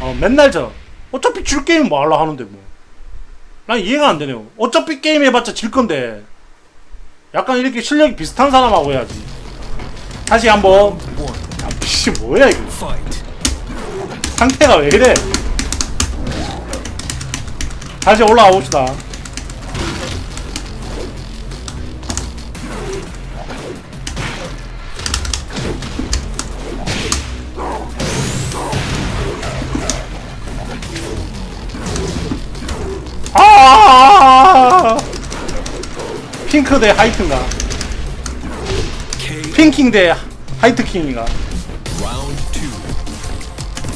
어 맨날 져 어차피 질 게임 뭐 하려 하는데 뭐 난 이해가 안 되네요. 어차피 게임 해봤자 질 건데. 약간 이렇게 실력이 비슷한 사람하고 해야지. 다시 한번. 아, 씨 뭐야 이거. 상태가 왜 이래? 다시 올라가 봅시다 핑크 대 하이트인가. 핑킹 대 하이트 킹인가 Round two.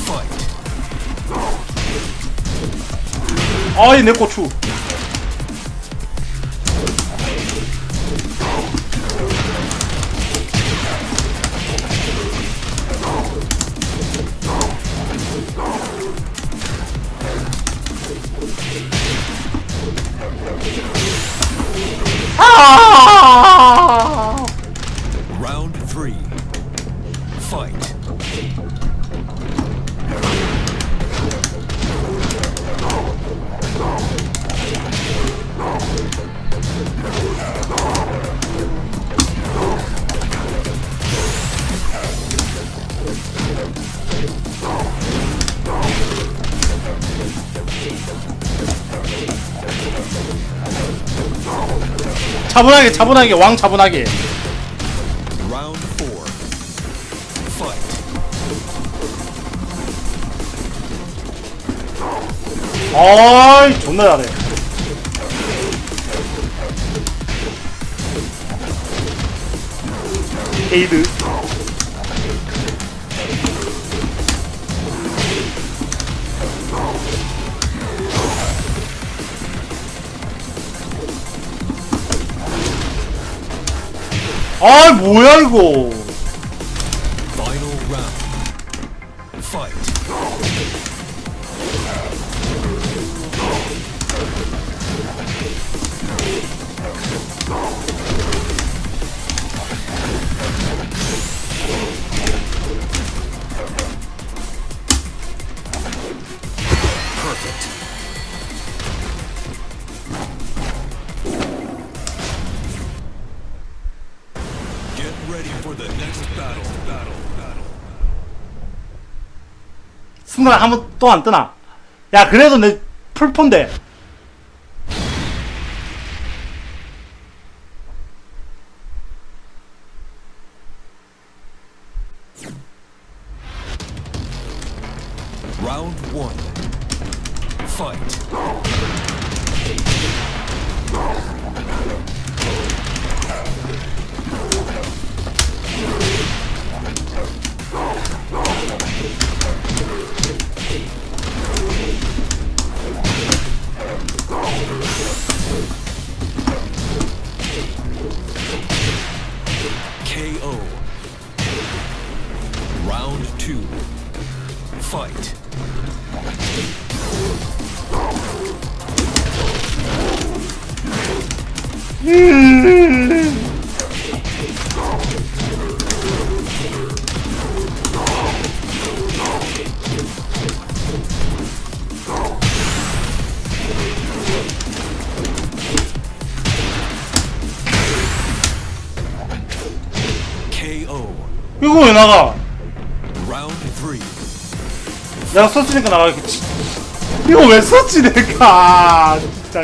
Fight. 아이 내 고추 차분하게 차분하게 왕 차분하게. 아이 존나 잘해. 에이드 아이 뭐야 이거 순간 또안 뜨나? 야 그래도 내 풀폰데 나가? Three. 내가 썼으니까 나가겠지 이거 왜 썼지 내가 진짜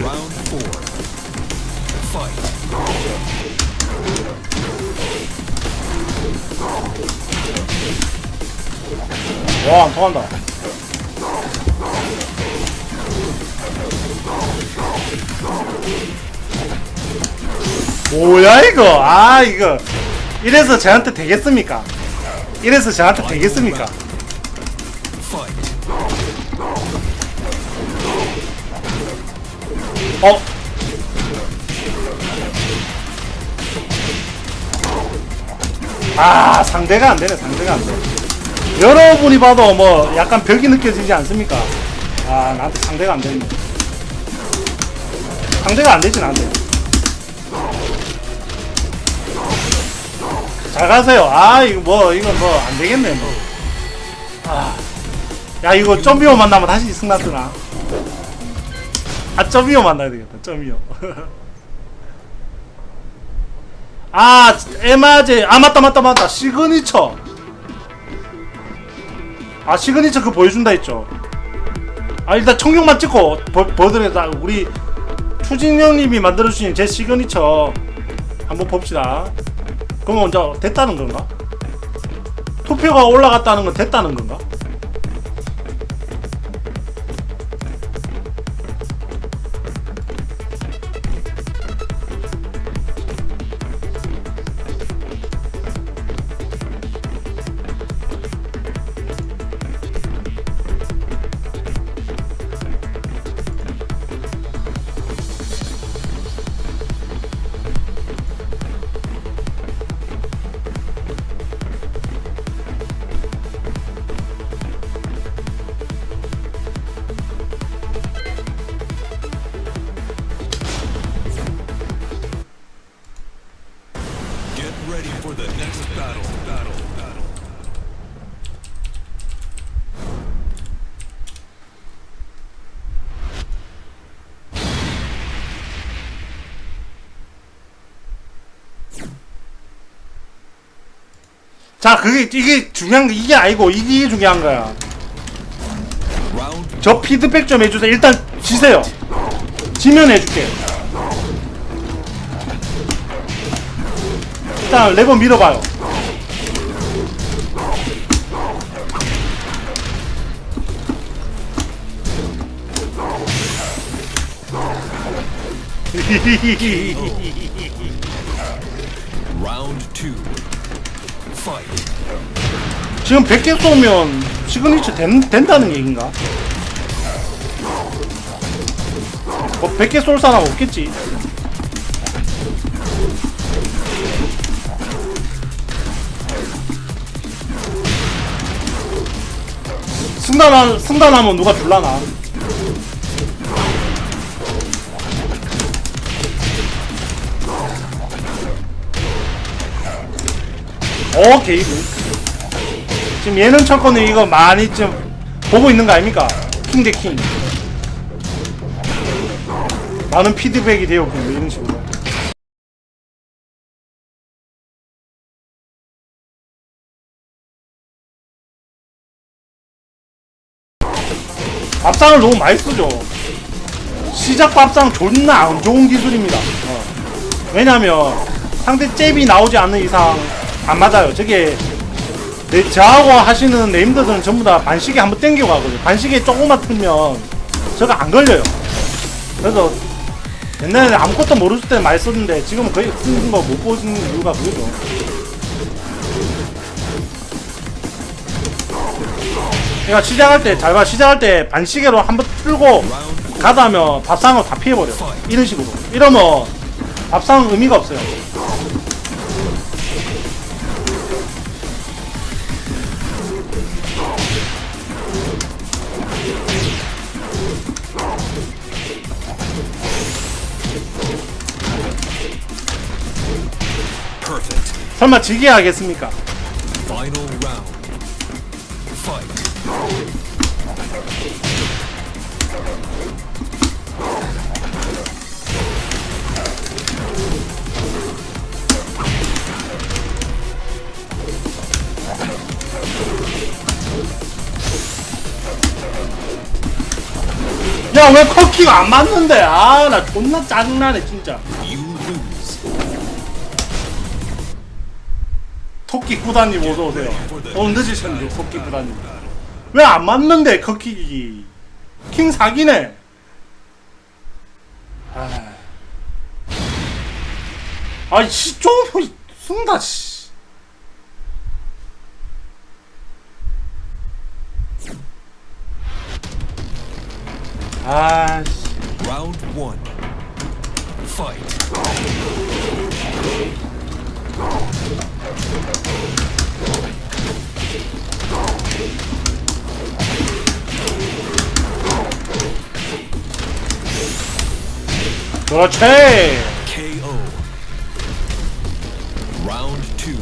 Round four. Fight. 와, 안 통한다. 뭐야 이거? 아 이거 이래서 저한테 되겠습니까? 이래서 저한테 되겠습니까? 어? 아 상대가 안되네 상대가 안돼. 여러분이 봐도 뭐 약간 벽이 느껴지지 않습니까? 아 나한테 상대가 안되네. 상대가 안되진 않네 잘 가세요. 아 이거 뭐 이건 뭐 안되겠네 뭐. 아야 이거 좀비만 만나면 다시 승났더라 아 점비오 만나야 되겠다. 점비오. 아 에마제 아 맞다 맞다 맞다 시그니처. 아 시그니처 그 보여준다 했죠. 아 일단 청룡만 찍고 보, 보여드리겠다. 우리 추진 형님이 만들어주신 제 시그니처 한번 봅시다. 그럼 먼저 됐다는 건가? 투표가 올라갔다는 건 됐다는 건가? 자 그게 이게 중요한 거 이게 아니고 이게 중요한 거야. 저 피드백 좀 해주세요. 일단 지세요. 지면 해줄게. 일단 레버 밀어봐요. 지금 100개 쏘면 시그니처 된, 된다는 얘긴가? 뭐 100개 쏠 사람 없겠지. 승단하, 승단하면 누가 줄라나? 어, 게이브. 지금 예능 철권은 이거 많이 좀 보고 있는 거 아닙니까? 킹 대 킹. 많은 피드백이 되었군요, 뭐 이런 식으로. 밥상을 너무 많이 쓰죠. 시작 밥상 존나 안 좋은 기술입니다. 어. 왜냐면 상대 잽이 나오지 않는 이상 안 맞아요. 저게 내, 저하고 하시는 네임들은 전부 다 반시계 한번 땡기고 가거든요. 반시계 조금만 틀면 저거 안 걸려요. 그래서 옛날에 아무것도 모르을 때 많이 썼는데 지금은 거의 쓰는 거 못 보시는 이유가 그거죠. 그러니까 시작할 때, 잘 봐, 시작할 때 반시계로 한번 틀고 가다 하면 밥상을 다 피해버려. 이런 식으로. 이러면 밥상 의미가 없어요. 설마 지게 하겠습니까? 야, 왜 커키가 안 맞는데? 아, 나 존나 짜증나네, 진짜. 토끼 구단님 어서오세요. 오늘 늦으셨는데, 토끼 구단님. 왜 안 맞는데, 커키. 킹 사기네. 아. 아이, 씨, 좀, 쓴다, 씨. 아, 씨. 그렇지 KO. Round two.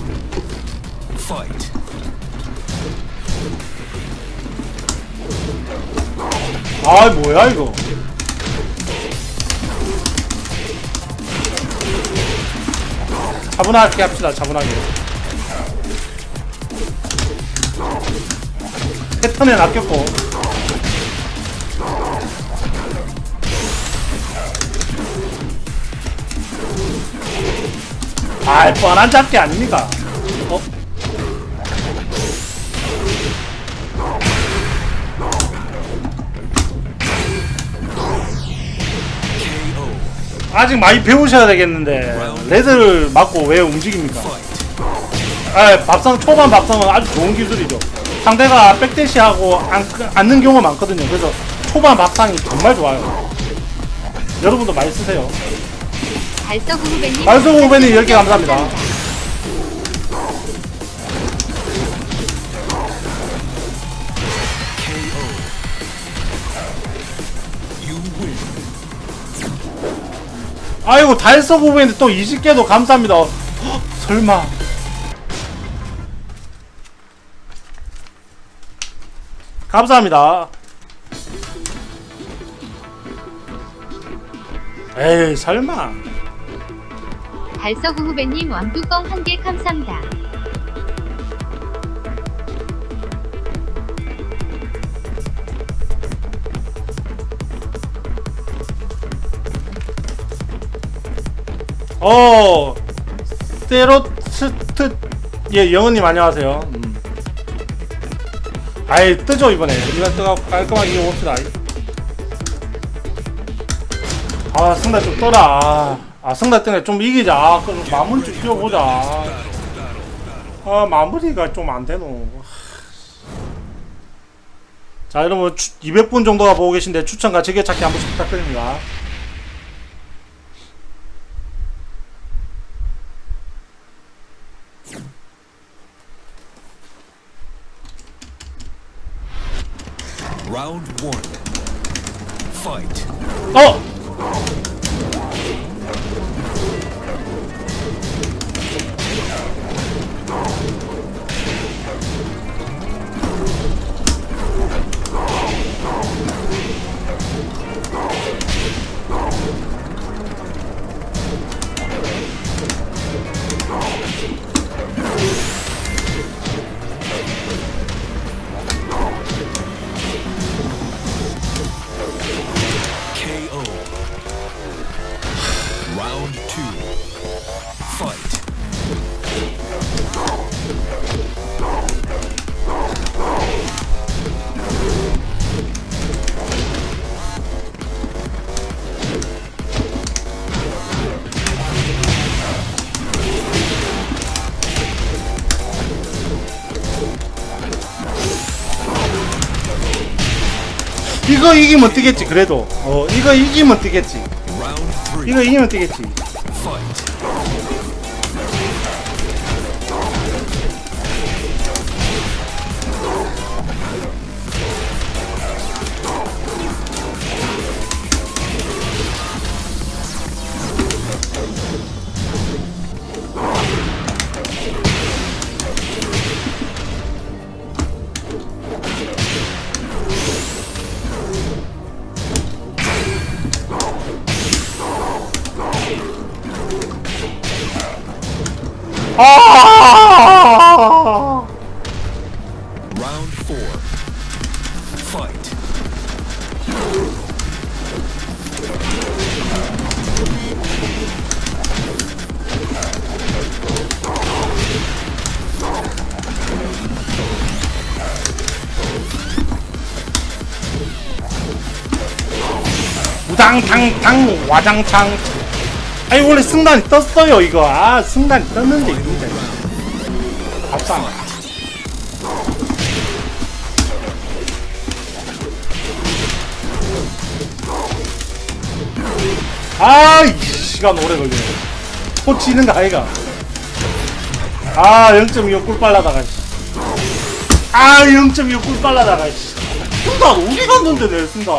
Fight. 아 뭐야 이거 차분하게 합시다 차분하게 패턴에 낚였고 아 뻔한 잡기 아닙니까 어? 아직 많이 배우셔야 되겠는데 레드를 맞고 왜 움직입니까? 아, 밥상 초반 밥상은 아주 좋은 기술이죠. 상대가 백대시하고 안, 앉는 경우가 많거든요. 그래서 초반 밥상이 정말 좋아요. 여러분도 많이 쓰세요. 달서구 후배님 달서구 후배님 10개 감사합니다. 아이고 달석 후배인데 또 20개도 감사합니다. 헉, 설마. 감사합니다. 에이 설마. 달서구 후배님 왕뚜껑 한 개 감사합니다. 어 세로트트 예 영은님 안녕하세요. 음. 아이 뜨죠 이번에 이번 뜨가 깔끔하게 이겨봅시다. 아 승달 좀 떠라. 아, 아 승달 때문에 좀 이기자. 아, 그럼 마무리 좀 뛰어보자. 아 마무리가 좀 안 되노. 자 여러분 200분 정도가 보고 계신데 추천과 즐겨찾기 한 번씩 부탁드립니다. 이거 이기면 뜨겠지 그래도 어 이거 이기면 뜨겠지. 이거 이기면 뜨겠지 아. 우당탕탕 와장창 아니 원래 승단이 떴어요 이거. 아 승단이 떴는데 있는데 밥상 아이 시간 오래 걸리네. 호치는 거 아이가. 아 0.25 꿀 빨라다가 씨. 아 0.25 꿀 빨라다가 씨. 승단 어디 갔는데 내 승단.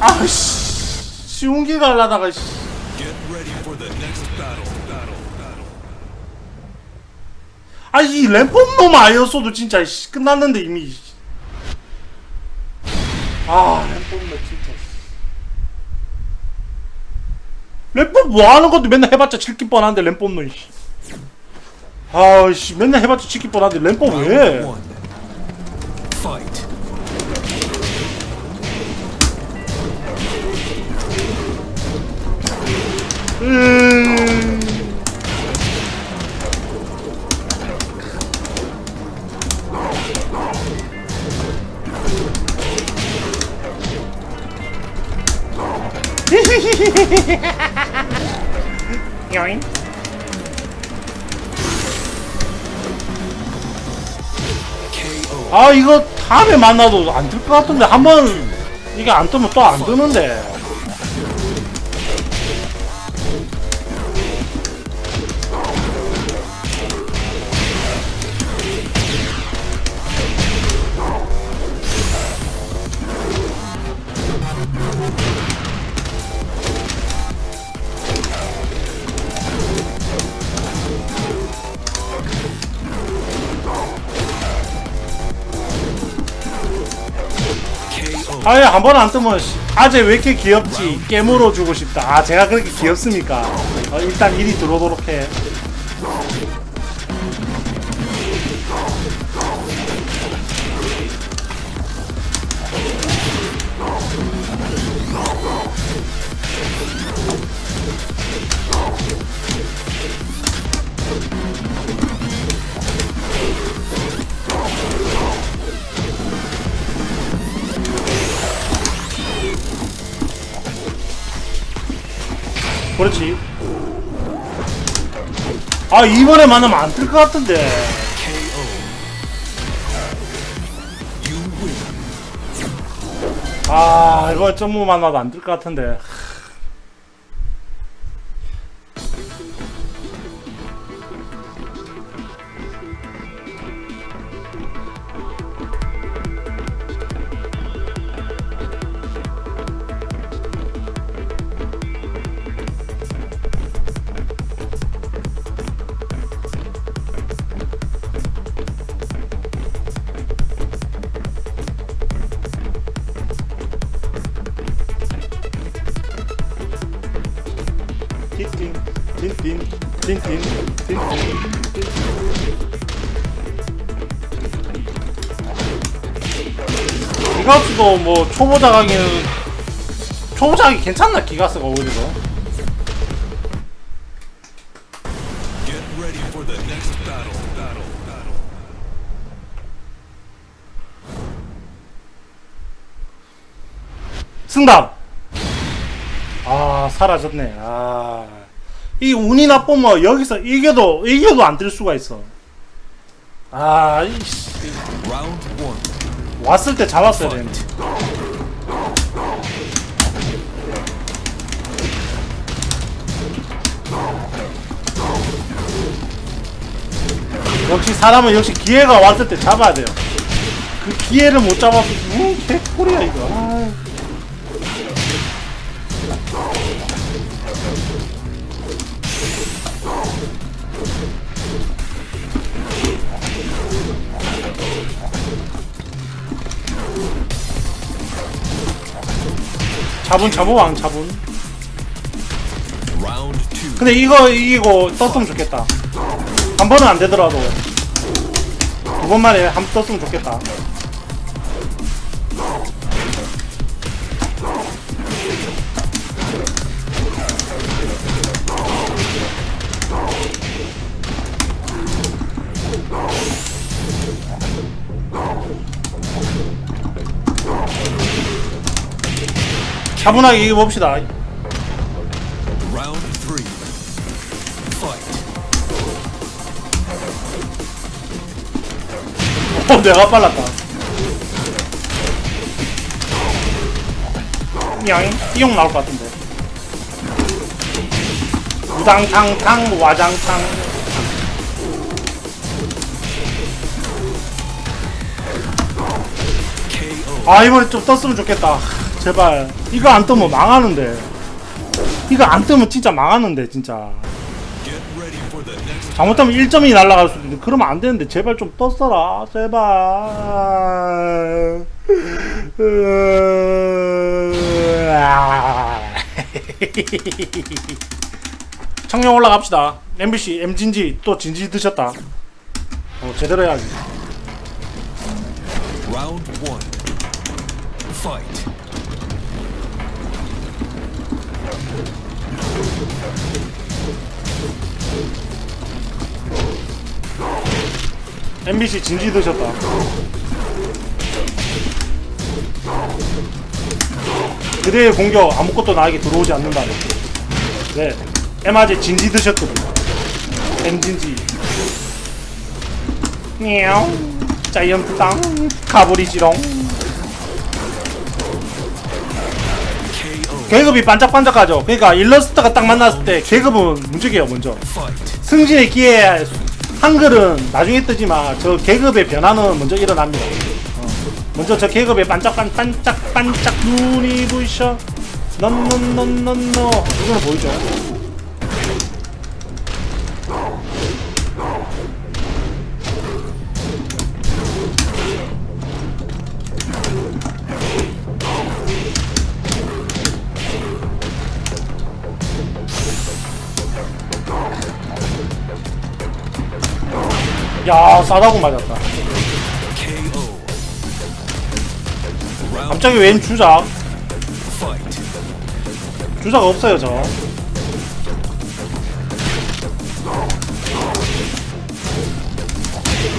아씨 쉬운 길 가려다가 씨. 아이 램폼 놈 아니었어도 진짜 씨, 끝났는데 이미 씨. 아 램폼 놈 진짜 씨. 램폼 뭐하는 것도 맨날 해봤자 칠기 뻔한데 램폼 놈 씨. 아씨 맨날 해봤자 칠기 뻔한데 램폼 왜 이거 다음에 만나도 안 뜰 것 같은데 한 번 이게 안 뜨면 또 안 뜨는데 아예 한 번 안 뜨면 씨, 아재 왜 이렇게 귀엽지? 깨물어 주고 싶다. 아 제가 그렇게 귀엽습니까? 어, 일단 일이 들어오도록 해 아 이번에 만나면 안 뜰 것 같은데. 아 이거 점무 만나도 안 뜰 것 같은데 기가스도 뭐 초보자 가기는 초보자 가기 괜찮나? 기가스가 오히려. 승답! 아 사라졌네. 아이 운이 나쁘면 여기서 이겨도 이겨도 안뜰 수가 있어. 아 one. 왔을 때 잡았어야 되는데. 역시 사람은 역시 기회가 왔을 때 잡아야 돼요. 그 기회를 못 잡아서 음 개꿀이야 이거 아. 차분 차분 왕 two. 근데 이거 이기고 떴으면 좋겠다 한 번은 안 되더라도 두 번 만에 한 번 떴으면 좋겠다 차분하게 Round three. Fight. 어, 내가 빨랐다. 양, 이용 나올 것 같은데. 우당탕탕, 와장탕. KO. 아, 이번에 좀 떴으면 좋겠다. 제발. 이거 안 뜨면 망하는데. 이거 안 뜨면 진짜 망하는데 진짜. 잘못하면 1점이 날아갈 수도 있는데 그러면 안 되는데 제발 좀 떴어라. 제발. 청룡 올라갑시다. MBC M진지 또 진지 드셨다. 어 제대로 해야지. Round one. Fight. MBC 진지 드셨다. 그대의 공격 아무것도 나에게 들어오지 않는다네 네 에마제 진지 드셨거든. M 진지. 냐우 자이언트 땅. 가브리지롱. 계급이 반짝반짝하죠. 그러니까 일러스트가 딱 만났을 때 계급은 문제게요 먼저. 승진의 기회 한글은 나중에 뜨지만 저 계급의 변화는 먼저 일어납니다. 어. 먼저 저 계급의 반짝반 반짝 반짝 눈이 부셔 넌넌넌넌너 이거는 보이죠? 야 싸다고 맞았다. 갑자기 웬 주작? 주작 없어요 저.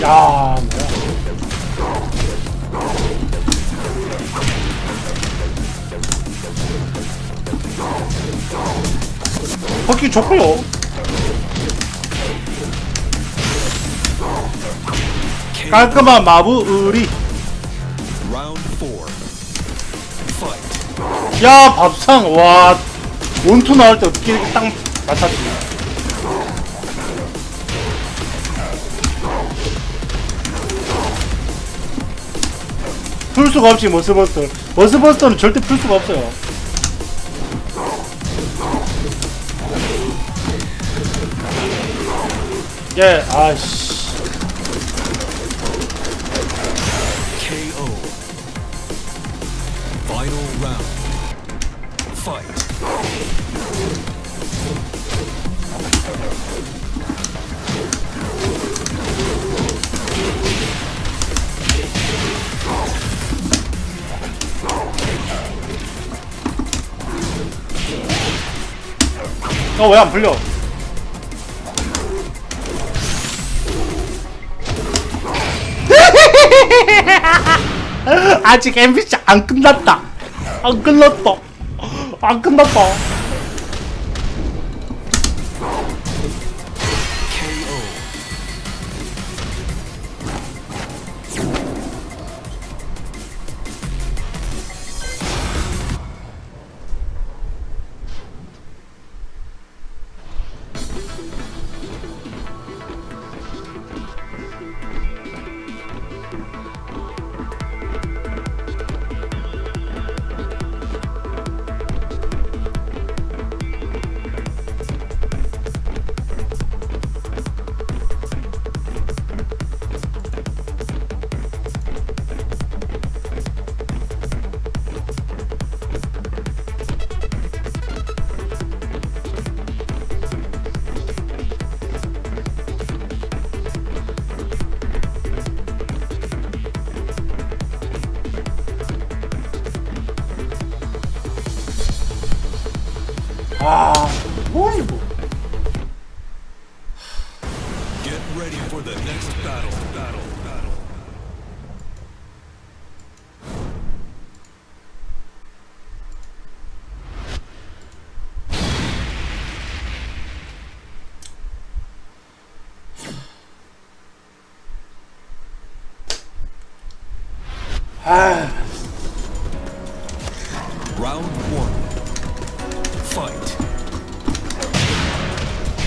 야 뭐야? 바퀴 좋고요. 깔끔한 마부 의리. 야 밥상 와. 원투 나올 때 어떻게 이렇게 딱 맞췄지? 풀 수가 없지 머스버스터 머스버스터는 절대 풀 수가 없어요. 예 아씨 어왜안 풀려. 아직 MBC 안 끝났다. 안 끝났다 안 끝났다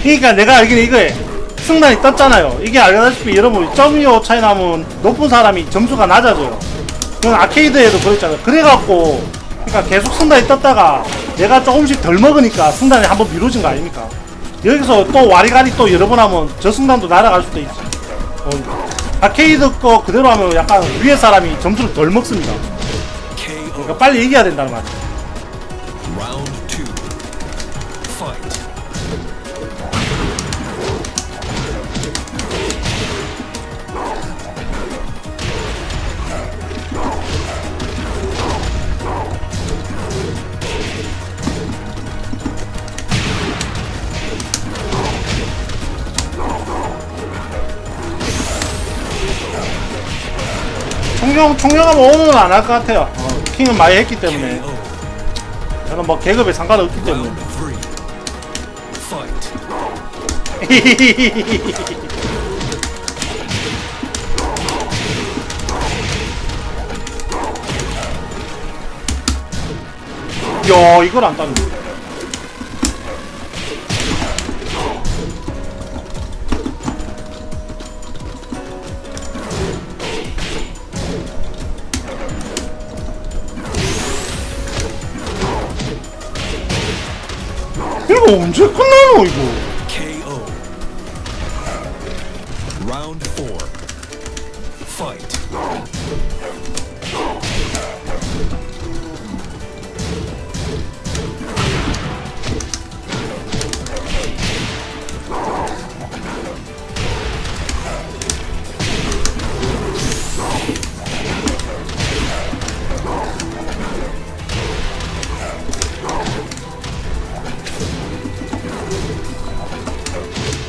그러니까 내가 알기로 이거에 승단이 떴잖아요 이게 알다시피 여러분 0.25 차이 나면 높은 사람이 점수가 낮아져요 그건 아케이드에도 그랬잖아요 그래갖고 그러니까 계속 승단이 떴다가 얘가 조금씩 덜 먹으니까 승단이 한번 미뤄진 거 아닙니까? 여기서 또 와리가리 또 여러 번 하면 저 승단도 날아갈 수도 있지. 어, 아케이드 거 그대로 하면 약간 위에 사람이 점수를 덜 먹습니다. 그러니까 빨리 얘기해야 된다는. Round 총령 총령하면 오늘은 안 할 것 같아요. 어, 킹은 많이 했기 때문에. 저는 뭐 계급에 상관없기 때문에. 야 이걸 안 따는. 이거 언제 끝나노 이거?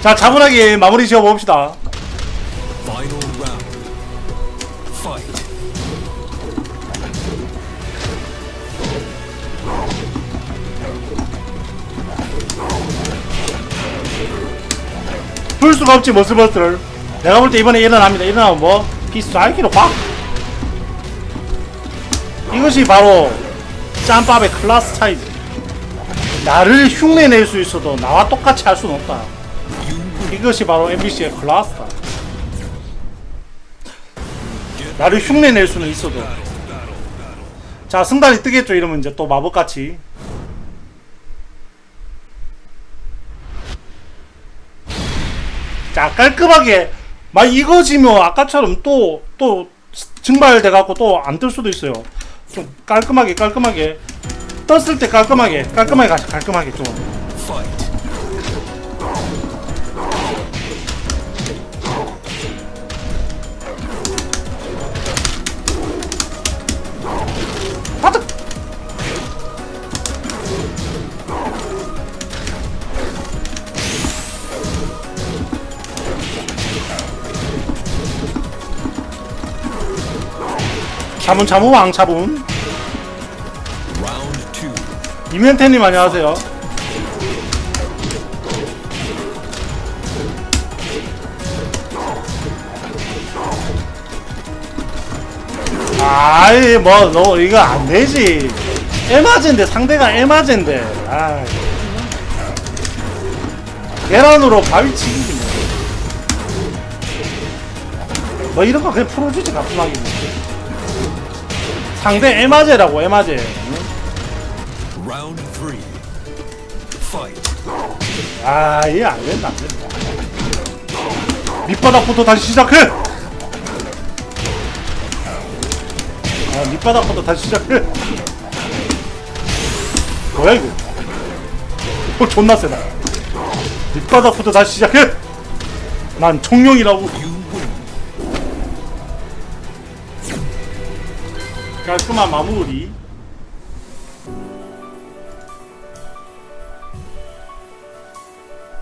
자 차분하게 마무리 지어 봅시다. 볼 수가 없지 머스버스를. 내가 볼 때 이번에 일어납니다. 일어나면 뭐 피스알기로 확. 이것이 바로 짬밥의 클래스 차이지. 나를 흉내낼 수 있어도 나와 똑같이 할 수는 없다. 이것이 바로 MBC의 클래스다. 나를 흉내낼 수는 있어도. 자, 승단이 뜨겠죠. 이러면 이제 또 마법같이. 자, 깔끔하게. 막 이거 지면 아까처럼 또, 또, 증발돼 갖고 또 안 뜰 수도 있어요. 좀 깔끔하게, 깔끔하게. 떴을 때 깔끔하게, 깔끔하게 가시, 깔끔하게 좀. 차분 왕차분 Round two. 이면태님 안녕하세요 아이 뭐 너 이거 안 되지 에마젠데 상대가 에마젠데 아 계란으로 바위 치기지 뭐. 뭐 이런 거 그냥 풀어주지 가뿐하게 뭐. 상대 에마제라고 에마제 응? Round three. Fight. 아, 이게 안 된다, 안 된다. 밑바닥부터 다시 시작해! 아, 밑바닥부터 다시 시작해! 뭐야, 이거? 어, 존나 세다. 밑바닥부터 다시 시작해! 난 청룡이라고. 깔끔한 마무리.